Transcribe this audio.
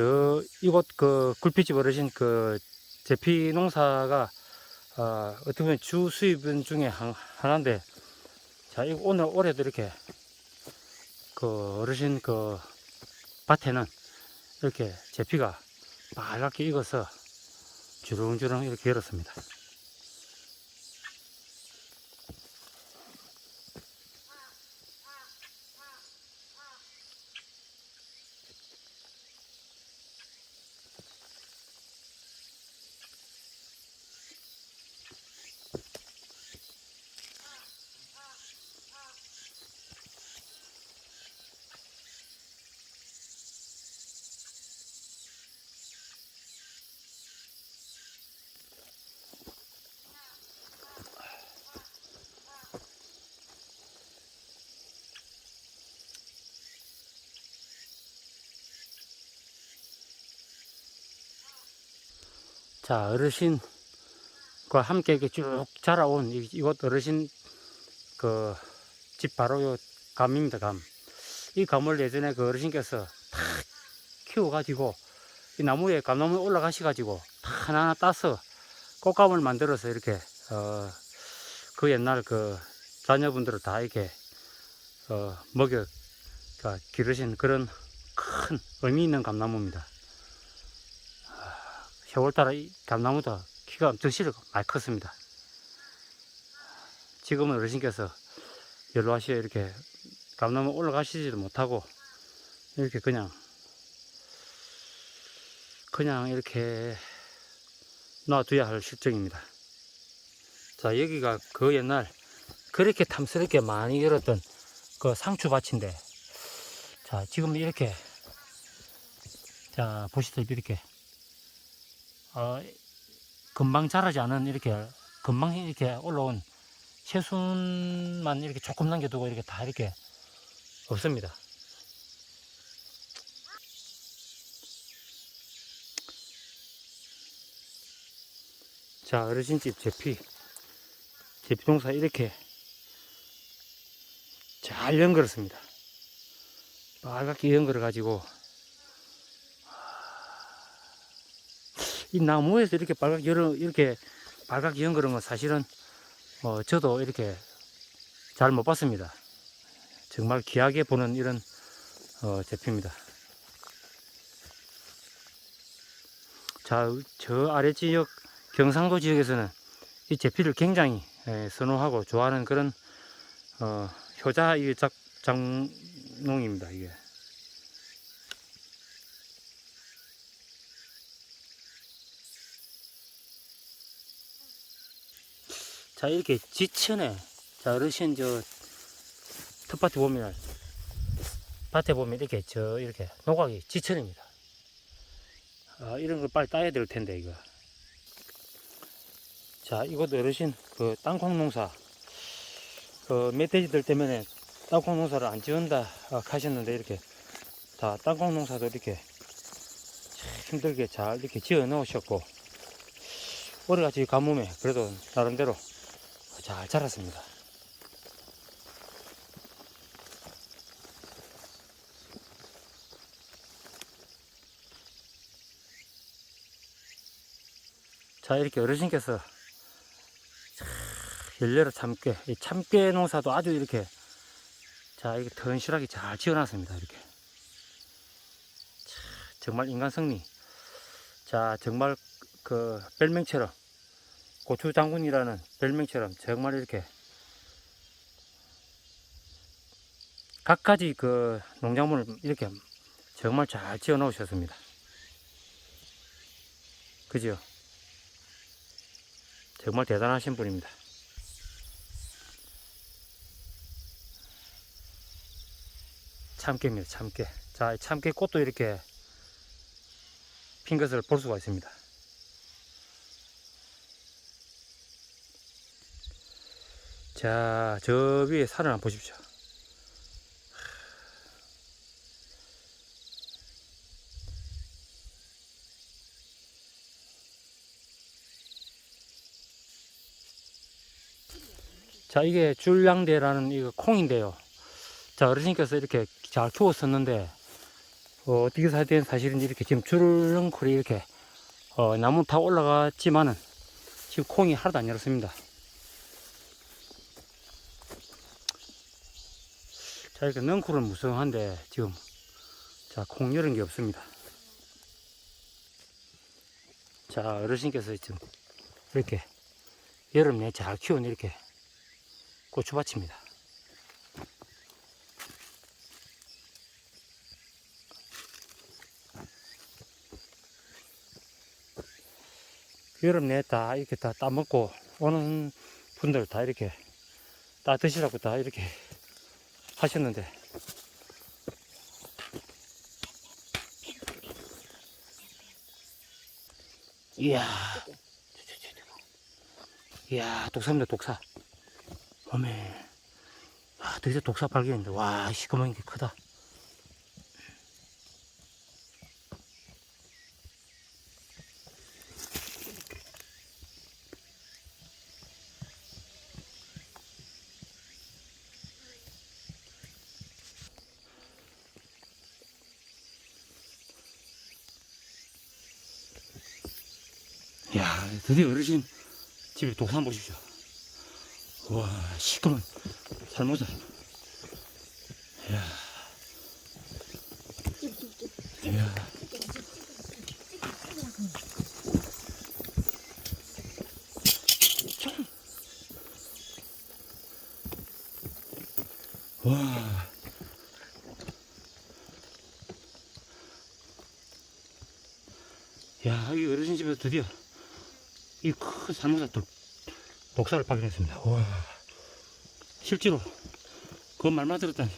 저 이곳 그 굴빛집 어르신 그 제피 농사가 어, 어떻게 보면 주 수입원 중에 한, 하나인데 자 이거 오늘 올해도 이렇게 그 어르신 그 밭에는 이렇게 제피가 빨갛게 익어서 주렁주렁 이렇게 열었습니다. 자, 어르신과 함께 이렇게 쭉 자라온 이- 이곳 어르신 그 집 바로 요 감입니다, 감. 이 감을 예전에 그 어르신께서 다 키워가지고 이 나무에 감나무에 올라가셔가지고 다 하나하나 따서 꽃감을 만들어서 이렇게 어, 그 옛날 그 자녀분들을 다 이렇게 어, 먹여 그러니까 기르신 그런 큰 의미 있는 감나무입니다. 세월따라 이 감나무도 키가 엄청 실어 많이 컸습니다. 지금은 어르신께서 연로하시어 이렇게 감나무 올라가시지도 못하고 이렇게 그냥 그냥 이렇게 놔둬야 할 실정입니다. 자 여기가 그 옛날 그렇게 탐스럽게 많이 열었던 그 상추밭인데 자 지금 이렇게 자 보시다시피 이렇게 어, 금방 자라지 않은 이렇게 금방 이렇게 올라온 새순만 이렇게 조금 남겨두고 이렇게 다 이렇게 없습니다. 자 어르신집 제피 제피 동사 이렇게 잘 연결했습니다. 빨갛게 연결해 가지고 이 나무에서 이렇게 빨갛게 열어 이렇게 빨갛게 연결한 건 사실은 어, 저도 이렇게 잘 못 봤습니다. 정말 귀하게 보는 이런 어, 제피입니다. 자, 저 아래 지역 경상도 지역에서는 이 제피를 굉장히 예, 선호하고 좋아하는 그런 어, 효자 이 작, 장농입니다. 이게. 자 이렇게 지천에 자 어르신 저 텃밭에 보면 밭에 보면 이렇게 저 이렇게 노각이 지천입니다. 아, 이런 걸 빨리 따야 될 텐데 이거. 자 이곳 어르신 그 땅콩 농사 그 멧돼지들 때문에 땅콩 농사를 안 지은다 아, 하셨는데 이렇게 다 땅콩 농사도 이렇게 참 힘들게 잘 이렇게 지어 놓으셨고 올해같이 가뭄에 그래도 나름대로 잘 자랐습니다. 자, 이렇게 어르신께서 참 열렬한 참깨, 이 참깨 농사도 아주 이렇게 자, 이렇게 튼실하게 잘 지어놨습니다. 이렇게. 참, 정말 인간 승리. 자, 정말 그 별명처럼 고추 장군이라는 별명처럼 정말 이렇게 각가지 그 농작물을 이렇게 정말 잘 지어 놓으셨습니다. 그죠? 정말 대단하신 분입니다. 참깨입니다. 참깨. 자, 이 참깨 꽃도 이렇게 핀 것을 볼 수가 있습니다. 자, 저 위에 산을 한번 보십시오. 자, 이게 줄량대라는 이거 콩인데요. 자, 어르신께서 이렇게 잘 키웠었는데, 어, 어떻게 사야 되는 사실은 이렇게 지금 줄렁거리 이렇게 어, 나무 타 올라갔지만은 지금 콩이 하나도 안 열었습니다. 자, 이렇게 넝쿨은 무성한데 지금 자, 콩 열은 게 없습니다. 자, 어르신께서 지금 이렇게 여름 내에 잘 키운 이렇게 고추밭입니다. 여름 내에 다 이렇게 다 따먹고 오는 분들 다 이렇게 따 드시라고 다 이렇게 하셨는데. 이야. 이야 독사입니다 독사. 어메. 아 드디어 독사 발견인데. 와 시커먼 게 크다 야 드디어 어르신 집에 독산 보십시오 와 시커먼. 살모자. 이야. 이야. 와. 야, 이 어르신 집에서 드디어 이큰 살모사 독, 독사를 발견했습니다. 와, 실제로 그 말만 들었다니.